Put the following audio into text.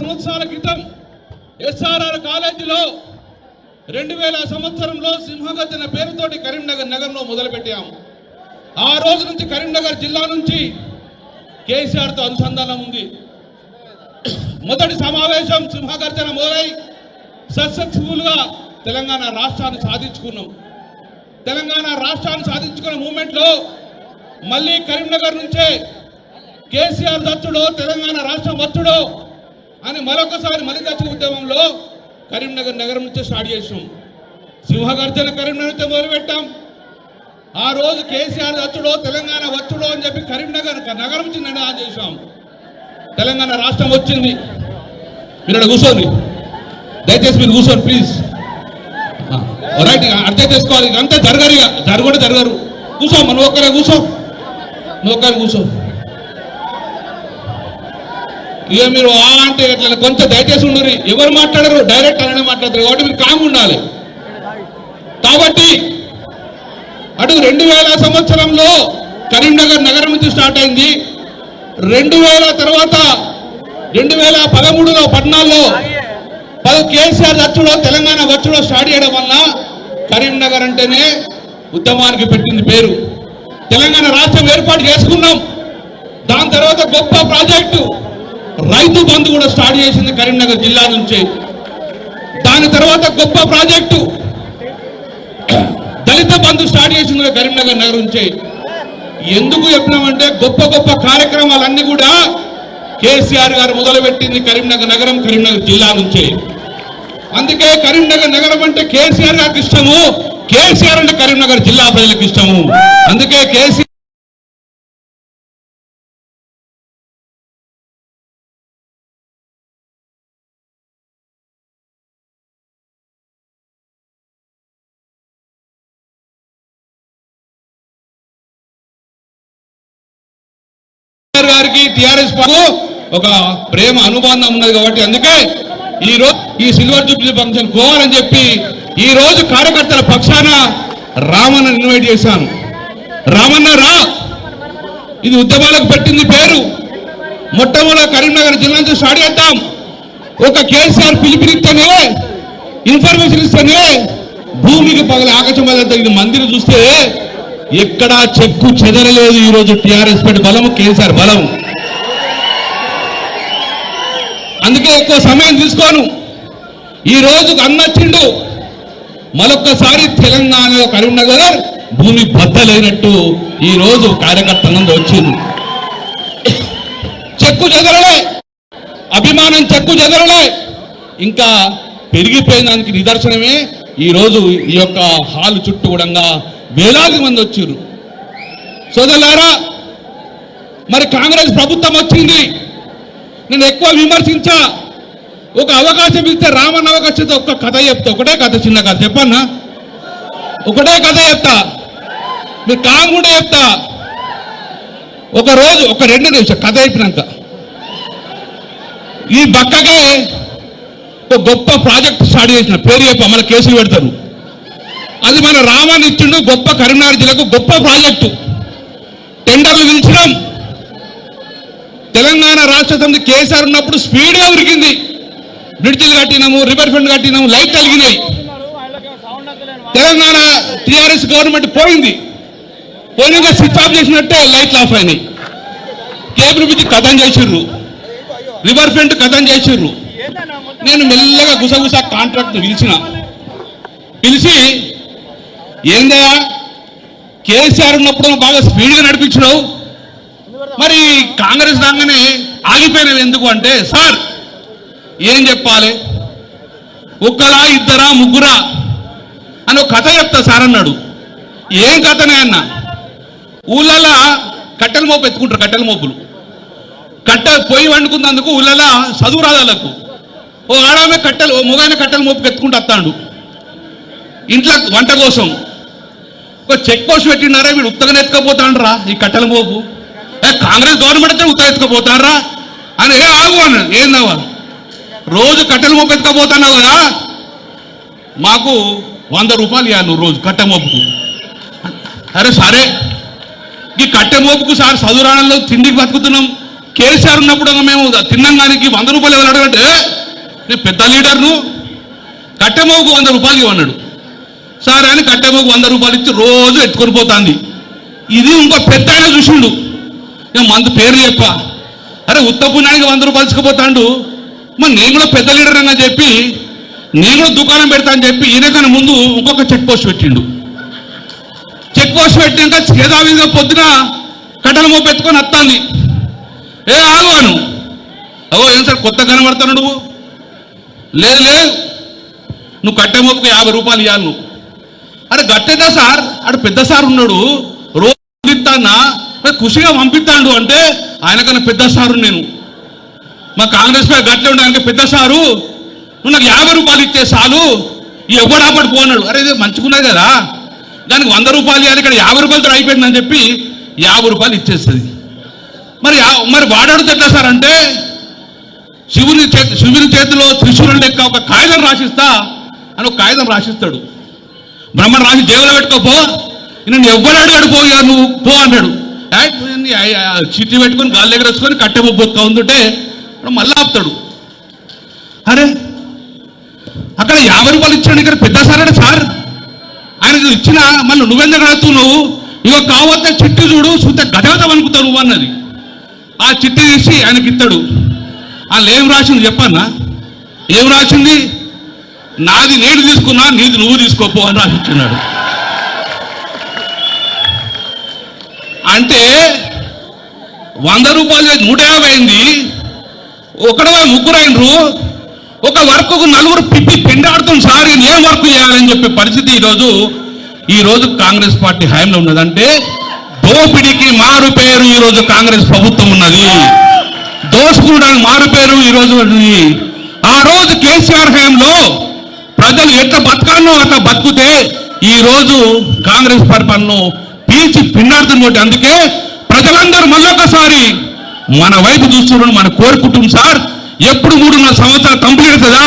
సంవత్సరాల క్రితం ఎస్ఆర్ఆర్ కాలేజీలో రెండు వేల సంవత్సరంలో సింహగర్జన పేరుతోటి కరీంనగర్ నగరంలో మొదలుపెట్టాము ఆ రోజు నుంచి కరీంనగర్ జిల్లా నుంచి కేసీఆర్తో అనుసంధానం ఉంది. మొదటి సమావేశం సింహగర్జన మొదలై సక్సెస్ఫుల్గా తెలంగాణ రాష్ట్రాన్ని సాధించుకున్నాం. తెలంగాణ రాష్ట్రాన్ని సాధించుకున్న మూమెంట్లో మళ్ళీ కరీంనగర్ నుంచే కేసీఆర్ దత్తుడో తెలంగాణ రాష్ట్రం వచ్చుడో అని మరొకసారి మలిదచ్చిన ఉద్యమంలో కరీంనగర్ నగరం నుంచి స్టార్ట్ చేసినాం. సింహగర్జన కరీంనగర్ నుంచి మొదలుపెట్టాం. ఆ రోజు కేసీఆర్ వచ్చుడో తెలంగాణ వచ్చుడో అని చెప్పి కరీంనగర్ నగరం నుంచి నిర్ణయం చేశాం. తెలంగాణ రాష్ట్రం వచ్చింది. మీరు అక్కడ కూర్చోండి. దయచేసి మీరు కూర్చోండి ప్లీజ్. రైట్ అర్థం చేసుకోవాలి. అంతే జరగరు ఇక. జరగడు జరగరు. కూర్చో మనం ఒక్కరే కూర్చో. నువ్వు ఒక్కరే కూర్చో. ఇక మీరు ఆ అంటే ఎట్లా కొంచెం దయచేసి ఉండరు ఎవరు మాట్లాడరు? డైరెక్ట్ అలానే మాట్లాడతారు. కాబట్టి మీరు కామ్ ఉండాలి. కాబట్టి అటు రెండు వేల సంవత్సరంలో కరీంనగర్ నగరం నుంచి స్టార్ట్ అయింది. రెండు వేల తర్వాత రెండు వేల పదమూడులో పద్నాలుగులో పది కేసీఆర్ వచ్చుడో తెలంగాణ వచ్చుడో స్టార్ట్ చేయడం వల్ల కరీంనగర్ అంటేనే ఉద్యమానికి పెట్టింది పేరు. తెలంగాణ రాష్ట్రం ఏర్పాటు చేసుకున్నాం. దాని తర్వాత గొప్ప ప్రాజెక్టు రైతు బంధు కూడా స్టార్ట్ చేసింది కరీంనగర్ జిల్లా నుంచి. దాని తర్వాత గొప్ప ప్రాజెక్టు దళిత బంధు స్టార్ట్ చేసింది కరీంనగర్ నగర్ నుంచి. ఎందుకు చెప్పినామంటే గొప్ప గొప్ప కార్యక్రమాలన్నీ కూడా కేసీఆర్ గారు మొదలుపెట్టింది కరీంనగర్ నగరం కరీంనగర్ జిల్లా నుంచి. అందుకే కరీంనగర్ నగరం అంటే కేసీఆర్ గారికి ఇష్టము. కేసీఆర్ అంటే కరీంనగర్ జిల్లా ప్రజలకు ఇష్టము. అందుకే కేసీఆర్ గారికి టిఆర్ఎస్ ఒక ప్రేమ అనుబంధం ఉన్నది కాబట్టి అందుకే ఈ రోజు ఈ సిల్వర్ జూబ్లీ ఫంక్షన్ పోవాలని చెప్పి ఈ రోజు కార్యకర్తల పక్షాన రామన్న ఇన్వైట్ చేశాను. రామన్న రా! ఇది ఉద్యమాలకు పెట్టింది పేరు. మొట్టమొదటి కరీంనగర్ జిల్లా నుంచి స్టార్ట్ చేద్దాం. ఒక కేసీఆర్ పిలిపినిస్తేనే ఇన్ఫర్మేషన్ ఇస్తేనే భూమికి పగల ఆకాశం మీద తగిన మందిని చూస్తే ఎక్కడా చెక్కు చెదరలేదు ఈ రోజు టిఆర్ఎస్ పెట్టి బలం కేసీఆర్ బలం. అందుకే ఎక్కువ సమయం తీసుకోను. ఈ రోజు అన్నచ్చిండు మరొక్కసారి తెలంగాణలో కరీంనగర్ భూమి బద్దలైనట్టు ఈ రోజు కార్యకర్తలందరూ వచ్చింది చెక్కు చెదరలే. అభిమానం చెక్కు చెదరలే. ఇంకా పెరిగిపోయినందుకు నిదర్శనమే ఈ రోజు ఈ యొక్క హాల్ చుట్టూ కూడా వేలాది మంది వచ్చారు సోదరులారా మరి కాంగ్రెస్ ప్రభుత్వం వచ్చింది. నేను ఎక్కువ విమర్శించా. ఒక అవకాశం ఇస్తే రామన్న అవకాశం ఒక్క కథ చెప్తా. ఒకటే కథ చిన్న కథ చెప్పన్నా? ఒకటే కథ చెప్తా. మీరు కామ్ కూడా చెప్తా. ఒక రోజు ఒక రెండు నిమిషం కథ అయిపోయినాక ఈ బక్కకే ఒక గొప్ప ప్రాజెక్ట్ స్టార్ట్ చేసిన. పేరు చెప్పి మన కేసులు పెడతారు. అది మన రామాన్ని ఇచ్చిండు గొప్ప కరీంనగర్ జిల్లాకు గొప్ప ప్రాజెక్టు. టెండర్లు పిలిచడం తెలంగాణ రాష్ట్ర సమితి కేసీఆర్ ఉన్నప్పుడు స్పీడ్గా ఉరికింది. బ్రిడ్జిలు కట్టినాము రివర్ ఫ్రంట్ కట్టినాము లైట్ కలిగినాయి తెలంగాణ టిఆర్ఎస్ గవర్నమెంట్ పోయింది. పోయినాక స్విచ్ ఆఫ్ చేసినట్టే లైట్లు ఆఫ్ అయినాయి. కేబుల్ బ్రిడ్జ్ కథం చేసిర్రు. రివర్ ఫ్రంట్ కథం చేసిర్రు. నేను మెల్లగా గుసగుస కాంట్రాక్ట్ పిలిచిన. పిలిచి ఏందయ్యా? కేసీఆర్ ఉన్నప్పుడు బాగా స్పీడ్గా నడిపించినావు. మరి కాంగ్రెస్ రాగానే ఆగిపోయినవి ఎందుకు అంటే సార్ ఏం చెప్పాలి? ఒక్కరా ఇద్దరా ముగ్గురా అని ఒక కథ చెప్తా సార్ అన్నాడు. ఏం కథనే అన్న? ఊళ్ళలో కట్టెల మోపు ఎత్తుకుంటారు కట్టెల మోపులు. కట్ట పొయ్యి వండుకున్నందుకు ఊళ్ళలా చదువు రాదాలకు ఓ ఆడామె కట్టెలు ఓ మొగానే కట్టెల మోపుకి ఎత్తుకుంటూ వస్తాడు. ఇంట్లో వంట కోసం. ఒక చెక్ పోస్ట్ పెట్టినారా? వీడు ఉత్తగానే ఎత్తుకపోతాండ్రా. ఈ కట్టెల మోపు. ఏ కాంగ్రెస్ గవర్నమెంట్ అయితే ఉత్తగా ఎత్తుకపోతారా అని ఏ ఆగు అన్నాడు ఏందవ్వ రోజు కట్టెల మోపు ఎత్తుకపోతున్నావు కదా? మాకు వంద రూపాయలు ఇవ్వాలి నువ్వు రోజు కట్టె మోపుకు. అరే సరే. ఈ కట్టె మోపుకు సార్ చదువురాణంలో తిండికి బతుకుతున్నాం. కేసీఆర్ ఉన్నప్పుడు మేము తిన్నంగానికి వంద రూపాయలు ఎవరు అడగంటే నేను పెద్ద లీడర్ను కట్టెమోకు వంద రూపాయలు ఇవ్వన్నాడు సరే అని కట్టెమోకు వంద రూపాయలు ఇచ్చి రోజు ఎత్తుకొని పోతాంది. ఇది ఇంకో పెద్ద ఆయన చూసిండు. మందు పేరు చెప్ప. అరే ఉత్తపుణ్యానికి వంద రూపాయలు ఇచ్చుకుపోతాండు. మరి నేను కూడా పెద్ద లీడర్ అని చెప్పి నేను కూడా దుకాణం పెడతా అని చెప్పి ఈయనకన్నా ముందు ఇంకొక చెక్ పోస్ట్ పెట్టిండు. చెక్ పోస్ట్ పెట్టినాక చేదావిగా పొద్దున కట్టెల మోపు ఎత్తుకొని వస్తాంది ఏ ఆగవాను అవో ఏం సార్ కొత్త కనబడతాను నువ్వు? లేదు లేదు. నువ్వు కట్టె మోపుకు యాభై రూపాయలు ఇవ్వాలి నువ్వు. అరే గట్టేదా సార్? అక్కడ పెద్ద సార్ ఉన్నాడు. రోజు పంపిస్తానా ఖుషిగా పంపిస్తాడు అంటే ఆయనకన్నా పెద్ద సారు నేను. మా కాంగ్రెస్ పై గట్లే ఉండే ఆయనకి పెద్ద సారు. నువ్వు నాకు యాభై రూపాయలు ఇచ్చే చాలు ఈ ఎవ్వడాపడి పోన్నాడు అరే ఇది మంచుకున్నది కదా. దానికి వంద రూపాయలు ఇవ్వాలి ఇక్కడ యాభై రూపాయలతో అయిపోయిందని చెప్పి యాభై రూపాయలు ఇచ్చేస్తుంది. మరి మరి వాడాడుతూ ఎట్లా సార్ అంటే? శివుని చేతి శివుని చేతిలో త్రిశూలం లెక్క ఒక కాగితం రాసిస్తా అని ఒక కాగితం రాసిస్తాడు. బ్రహ్మను రాసి జేబులో పెట్టుకోపో నేను ఎవ్వరు అడిగాడు పో నువ్వు పో అన్నాడు ఆ- చిట్టి పెట్టుకొని గాలి దగ్గర వచ్చుకొని కట్టె బొక్క ఉందంటే మళ్ళీ ఆపుతాడు. అరే అక్కడ యాభై రూపాయలు ఇచ్చాడు ఇక్కడ పెద్ద సార్ అంటే సార్ ఆయన ఇచ్చిన మళ్ళీ నువ్వెందుకు అడుగుతావు నువ్వు? ఇక కావద్ద చిట్టి చూడు చూస్తే గదగదం అనుకుతావు నువ్వు అన్నది. ఆ చిట్టి తీసి ఆయనకి ఇస్తాడు వాళ్ళు ఏం రాసింది చెప్పన్నా? ఏం రాసింది? నాది నేను తీసుకున్నా నీది నువ్వు తీసుకోపో అని రాసిచ్చున్నాడు. అంటే వంద రూపాయలు నూట యాభై అయింది. ఒకడవా ముగ్గురు అయినరు. ఒక వర్క్ నలుగురు పిప్పి పెండాడుతుంది. సార్ ఏం వర్క్ చేయాలని చెప్పే పరిస్థితి ఈరోజు. ఈ రోజు కాంగ్రెస్ పార్టీ హయాంలో ఉన్నదంటే దోపిడీకి మారు పేరు ఈ రోజు కాంగ్రెస్ ప్రభుత్వం ఉన్నది. దోసుకునడానికి మారు పేరు ఈ రోజు ఉన్నది. ఆ రోజు కేసీఆర్ హయాంలో ప్రజలు ఎట్లా బతకాలనో అట్లా బతుకుతే ఈ రోజు కాంగ్రెస్ పరిపాలన పీల్చి పిండాడుతున్నట్టు అందుకే ప్రజలందరూ మళ్ళొకసారి మన వైపు చూస్తున్నాడు మన కోరుకుంటుంది సార్. ఎప్పుడు మూడున్నర సంవత్సరాలు కంప్లీట్ అవుతుందా?